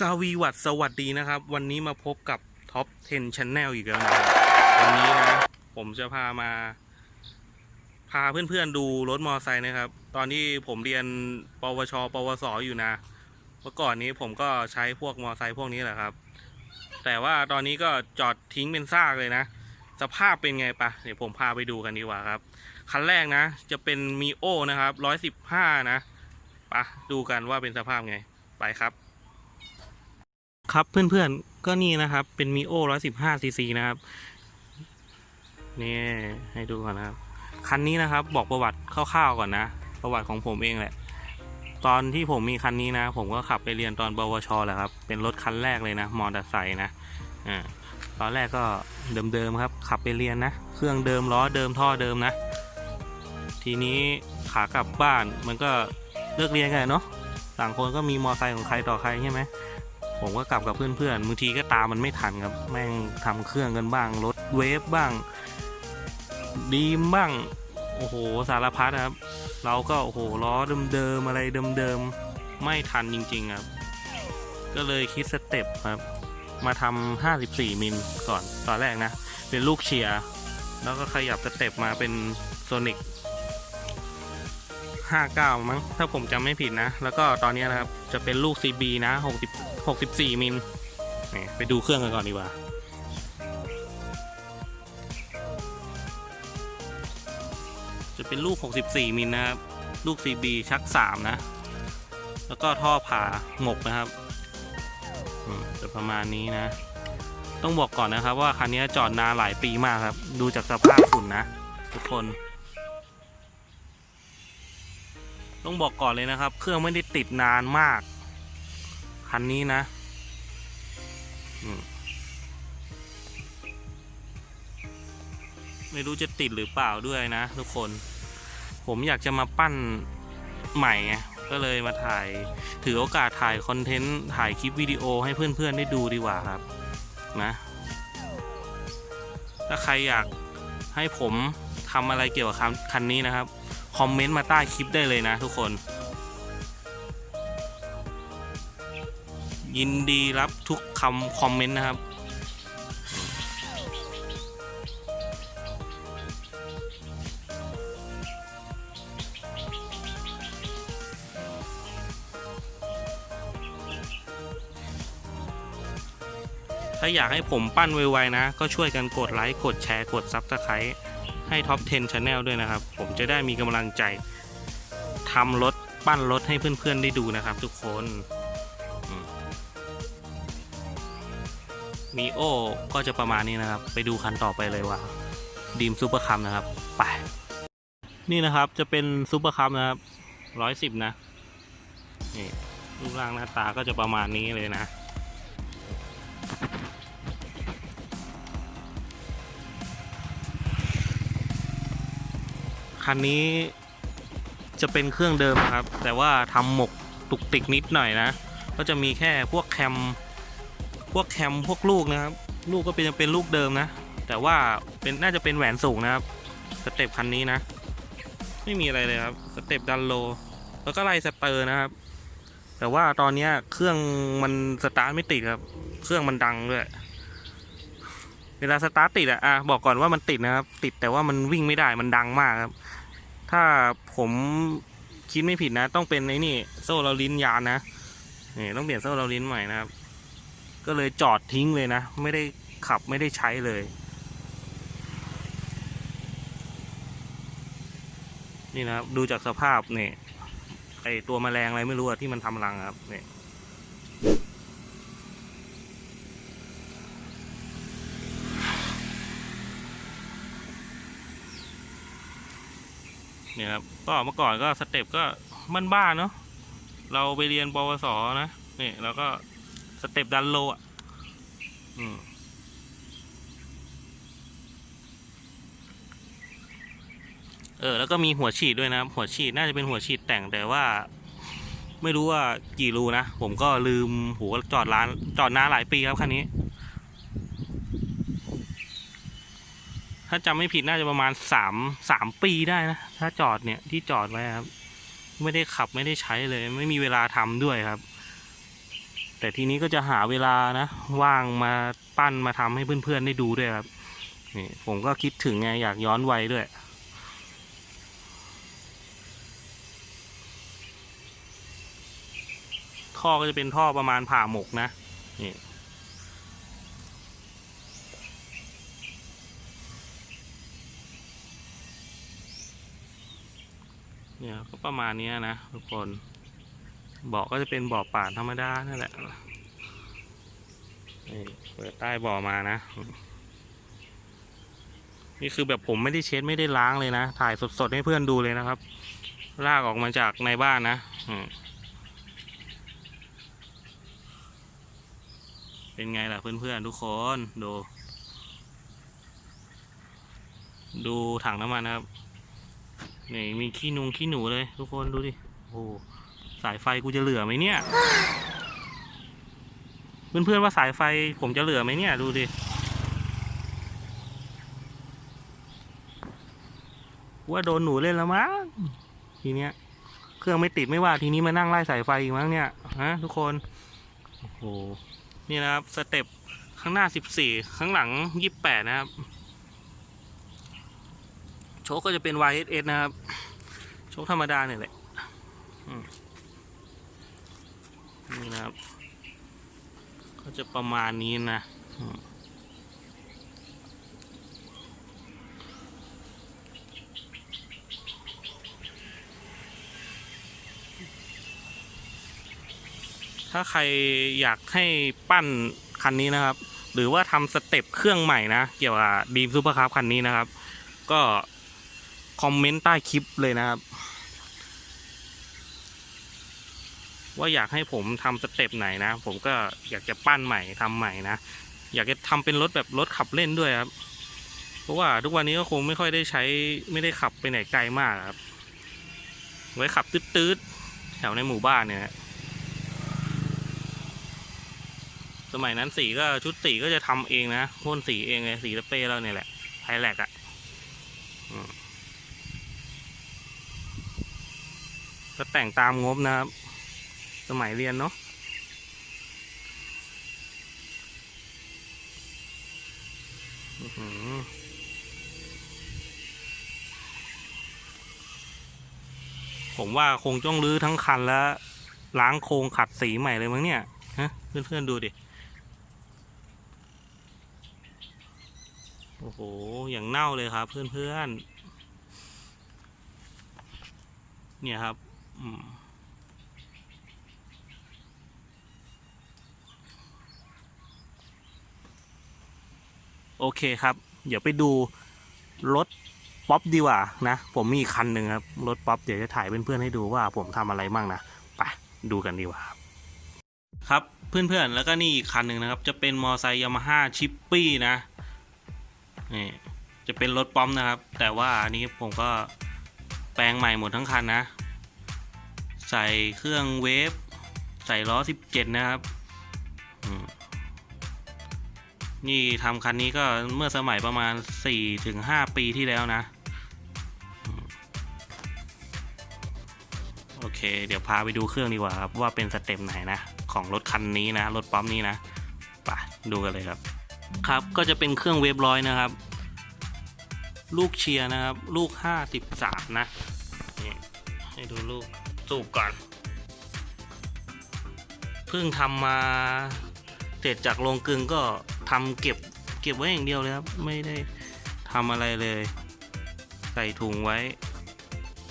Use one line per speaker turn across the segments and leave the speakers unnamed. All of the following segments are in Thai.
สวีวัดสวัสดีนะครับ วันนี้มาพบกับท็อป 10 Channel อีกแล้วนะครับวันนี้นะ ผมจะพามา พาเพื่อนๆดูรถมอไซค์นะครับ ตอนที่ผมเรียนปวช ปวสอยู่นะ เมื่อก่อนนี้ผมก็ใช้พวกมอไซค์พวกนี้แหละครับ แต่ว่าตอนนี้ก็จอดทิ้งเป็นซากเลยนะ สภาพเป็นไงปะเดี๋ยวผมพาไปดูกันดีกว่าครับ คันแรกนะ จะเป็นมีโอนะครับร้อยสิบห้านะปะดูกันว่าเป็นสภาพไงไปครับ ครับเพื่อนๆก็นี่นะครับ เป็นมีโอร้อยสิบห้าซีซีนะครับนี่ให้ดูก่อนนะครับ คันนี้นะครับบอกประวัติคร่าวๆก่อนนะ ประวัติของผมเองแหละ ตอนที่ผมมีคันนี้นะ ผมก็ขับไปเรียนตอนปวชแหละครับ เป็นรถคันแรกเลยนะมอเตอร์ไซค์นะอ่าตอนแรกก็เดิมๆครับ ขับไปเรียนนะ เครื่องเดิมล้อเดิมท่อเดิมนะ ทีนี้ขากลับบ้านมันก็เลิกเรียนกันเนาะต่างคนก็มีมอเตอร์ไซค์ของใครต่อใครใช่ไหม ผมก็กลับกับเพื่อนๆบางทีก็ตามมันไม่ทันครับ แม่งทำเครื่องกันบ้างรถเวฟบ้าง ดีมบ้าง โอ้โหสารพัดครับ เราก็โอ้โหล้อเดิมๆอะไรเดิมๆไม่ทันจริง ๆ ครับ ก็เลยคิดสเต็ปครับ มาทำ54 มิลก่อนตอนแรกนะ เป็นลูกเชียร์แล้วก็ขยับสเต็ปมาเป็นโซนิก59 มั้ง ถ้าผมจำไม่ผิดนะ แล้วก็ตอนนี้นะครับ จะเป็นลูก CB นะ 60 64 มิลนี่ไปดูเครื่องกันก่อนดีกว่า จะเป็นลูก 64 มิลนะครับ ลูก CB ชัก 3 นะ แล้วก็ท่อผ่าหมกนะครับจะประมาณนี้นะ ต้องบอกก่อนนะครับว่าคันนี้จอดนานหลายปีมากครับ ดูจากสภาพฝุ่นนะ ทุกคน ต้องบอกก่อนเลยนะครับ เครื่องไม่ได้ติดนานมาก คันนี้นะไม่รู้จะติดหรือเปล่าด้วยนะทุกคน ผมอยากจะมาปั้นใหม่ไงก็เลยมาถ่าย ถือโอกาสถ่ายคอนเทนต์ถ่ายคลิปวิดีโอให้เพื่อนๆได้ดูดีกว่าครับนะ ถ้าใครอยากให้ผมทำอะไรเกี่ยวกับคันนี้นะครับ คอมเมนต์มาใต้คลิปได้เลยนะทุกคน ยินดีรับทุกคำคอมเมนต์นะครับ ถ้าอยากให้ผมปั้นไวๆนะ ก็ช่วยกันกดไลค์ กดแชร์ กด Subscribe ให้ท็อป 10 Channel ด้วยนะครับ ผมจะได้มีกำลังใจทำรถ ปั้นรถให้เพื่อนๆได้ดูนะครับทุกคน มีโอก็จะประมาณนี้นะครับ ไปดูคันต่อไปเลยว่าดีมซูเปอร์คัมนะครับไปนี่นะครับจะเป็นซูเปอร์คัมนะครับร้อยสิบนะนี่รูปร่างหน้าตาก็จะประมาณนี้เลยนะ คันนี้จะเป็นเครื่องเดิมครับ แต่ว่าทำหมกตุกติกนิดหน่อยนะ ก็จะมีแค่พวกแคม พวกแคมพวกลูกนะครับ ลูกก็เป็นเป็นลูกเดิมนะ แต่ว่าเป็นน่าจะเป็นแหวนสูงนะครับสเต็ปคันนี้นะ ไม่มีอะไรเลยครับสเต็ปดันโล แล้วก็ไล่สเตอร์นะครับ แต่ว่าตอนนี้เครื่องมันสตาร์ทไม่ติดครับ เครื่องมันดังด้วยเวลาสตาร์ทติดอะอะบอกก่อนว่ามันติดนะครับ ติดแต่ว่ามันวิ่งไม่ได้มันดังมากครับ ถ้าผมคิดไม่ผิดนะ ต้องเป็นไอ้นี่ โซ่เราลิ้นยานนะนี่ต้องเปลี่ยนโซ่เราลิ้นใหม่นะครับ ก็เลยจอดทิ้งเลยนะ ไม่ได้ขับไม่ได้ใช้เลย นี่นะครับ ดูจากสภาพเนี่ยไอตัวแมลงอะไรไม่รู้ที่มันทำรังครับเนี่ยเนี่ยครับก็เมื่อก่อนก็สเต็ปก็บ้านๆเนาะเราไปเรียนปวสนะเนี่ยเราก็ สเต็ปดันโลอะเออ แล้วก็มีหัวฉีดด้วยนะหัวฉีดน่าจะเป็นหัวฉีดแต่งแต่ว่า ไม่รู้ว่ากี่รูนะ ผมก็ลืมหัวจอดร้านจอดนานหลายปีครับคันนี้ ถ้าจำไม่ผิดน่าจะประมาณสามสามปีได้นะ ถ้าจอดเนี่ยที่จอดไว้ครับ ไม่ได้ขับไม่ได้ใช้เลย ไม่มีเวลาทำด้วยครับ แต่ทีนี้ก็จะหาเวลานะ ว่างมาปั้นมาทำให้เพื่อนๆได้ดูด้วยครับนี่ผมก็คิดถึงไงอยากย้อนวัยด้วย ท่อก็จะเป็นท่อประมาณผ่าหมกนะนี่เนี่ยก็ประมาณนี้นะทุกคน บ่อก็จะเป็นบ่อป่าธรรมดานั่นแหละนี่เปิดใต้บ่อมานะ นี่คือแบบผมไม่ได้เช็ดไม่ได้ล้างเลยนะ ถ่ายสดๆให้เพื่อนดูเลยนะครับ ลากออกมาจากในบ้านนะเป็นไงล่ะเพื่อนๆทุกคนดู ดูถังน้ำมันนะครับนี่มีขี้นุงขี้หนูเลย ทุกคนดูดิโอ้ สายไฟกูจะเหลือไหมเนี่ย เพื่อนๆว่าสายไฟผมจะเหลือไหมเนี่ย ดูดิว่าโดนหนูเล่นแล้วมั้งทีเนี้ย เครื่องไม่ติดไม่ว่าทีนี้มานั่งไล่สายไฟอีกมั้งเนี่ยฮะทุกคนโอ้โหนี่นะครับสเต็ปข้างหน้าสิบสี่ข้างหลังยี่สิบแปดนะครับ โชคก็จะเป็น YSS นะครับ โชคธรรมดาเนี่ยแหละอืม นี่นะครับ ก็จะประมาณนี้นะถ้าใครอยากให้ปั้นคันนี้นะครับ หรือว่าทำสเต็ปเครื่องใหม่นะ เกี่ยวกับดีมซูเปอร์คาร์คันนี้นะครับ ก็คอมเมนต์ใต้คลิปเลยนะครับ ว่าอยากให้ผมทำสเต็ปไหนนะ ผมก็อยากจะปั้นใหม่ทำใหม่นะ อยากจะทำเป็นรถแบบรถขับเล่นด้วยครับ เพราะว่าทุกวันนี้ก็คงไม่ค่อยได้ใช้ไม่ได้ขับไปไหนไกลมากครับ ไว้ขับตืดๆแถวในหมู่บ้านเนี่ย สมัยนั้นสีก็ชุดสีก็จะทำเองนะพ่นสีเองเลยสีสเปรย์เราเนี่ยแหละไฮแลกอะก็แต่งตามงบนะครับ สมัยเรียนเนาะผมว่าคงต้องรื้อทั้งคันแล้ว ล้างโครงขัดสีใหม่เลยมั้งเนี่ย ฮะ เพื่อนๆดูดิ โอ้โห อย่างเน่าเลยครับ เพื่อนๆ เนี่ยครับ อืม โอเคครับ เดี๋ยวไปดูรถป๊อปดีกว่านะ ผมมีอีกคันหนึ่งครับ รถป๊อปเดี๋ยวจะถ่ายเพื่อนๆให้ดูว่าผมทำอะไรบ้างนะ ไปดูกันดีกว่าครับครับเพื่อนๆแล้วก็นี่อีกคันหนึ่งนะครับ จะเป็นมอไซค์ยามาฮ่าชิปปี้นะนี่จะเป็นรถป๊อปนะครับ แต่ว่าอันนี้ผมก็แปลงใหม่หมดทั้งคันนะ ใส่เครื่องเวฟใส่ล้อ 17 นะครับ นี่ทำคันนี้ก็เมื่อสมัยประมาณ 4-5 ปีที่แล้วนะ โอเค เดี๋ยวพาไปดูเครื่องดีกว่าครับ ว่าเป็นสเต็ปไหนนะ ของรถคันนี้นะ รถปั๊มนี้นะไปดูกันเลยครับ ครับก็จะเป็นเครื่องเวฟร้อยนะครับ ลูกเชียร์นะครับ ลูก 53 นะนี่ให้ดูลูกสูบก่อน เพิ่งทำมาเสร็จจากโรงกลึงก็ ทำเก็บเก็บไว้อย่างเดียวเลยครับ ไม่ได้ทำอะไรเลย ใส่ถุงไว้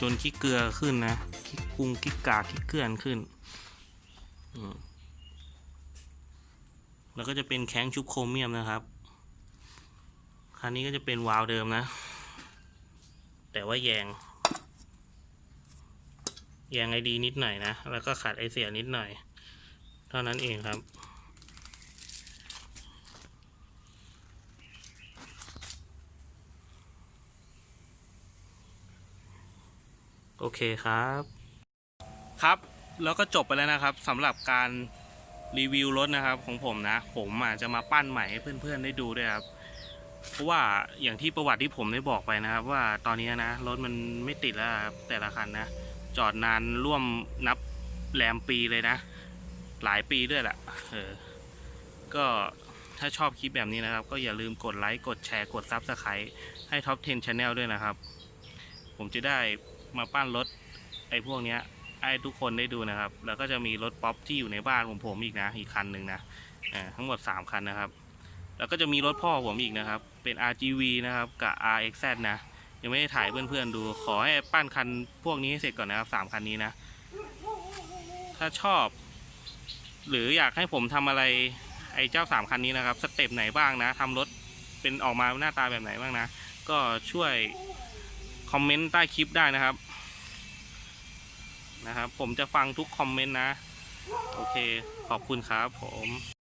จนขี้เกลือขึ้นนะขี้กุ้งขี้กากขี้เกลือนขึ้นแล้วก็จะเป็นแข้งชุบโครเมียมนะครับคันนี้ก็จะเป็นวาล์วเดิมนะ แต่ว่าแยงแยงไอดีนิดหน่อยนะ แล้วก็ขัดไอเสียนิดหน่อย เท่านั้นเองครับ โอเคครับ ครับแล้วก็จบไปแล้วนะครับสำหรับการรีวิวรถนะครับของผมนะ ผมอาจจะมาปั้นใหม่ให้เพื่อนๆได้ดูด้วยครับ เพราะว่าอย่างที่ประวัติที่ผมได้บอกไปนะครับ ว่าตอนนี้นะรถมันไม่ติดแล้วครับแต่ละคันนะจอดนานร่วมนับแรมปีเลยนะ หลายปีด้วยแหละเออก็ถ้าชอบคลิปแบบนี้นะครับ ก็อย่าลืมกดไลค์กดแชร์กดซับสไครต์ให้ Top 10 Channel ด้วยนะครับ ผมจะได้ มาปั้นรถไอ้พวกเนี้ยให้ทุกคนได้ดูนะครับ แล้วก็จะมีรถป๊อปที่อยู่ในบ้านของผมอีกนะ อีกคันหนึ่งนะอ่าทั้งหมด 3 คันนะครับ แล้วก็จะมีรถพ่อผมอีกนะครับ เป็น RGV นะครับ กับ RXZ นะ ยังไม่ได้ถ่ายเพื่อนๆดู ขอให้ปั้นคันพวกนี้ให้เสร็จก่อนนะครับสามคันนี้นะ ถ้าชอบ หรืออยากให้ผมทำอะไรไอ้เจ้าสามคันนี้นะครับ สเต็ปไหนบ้างนะทำรถเป็นออกมาหน้าตาแบบไหนบ้างนะ ก็ช่วย คอมเมนต์ใต้คลิปได้นะครับ นะครับ ผมจะฟังทุกคอมเมนต์นะ โอเค ขอบคุณครับผม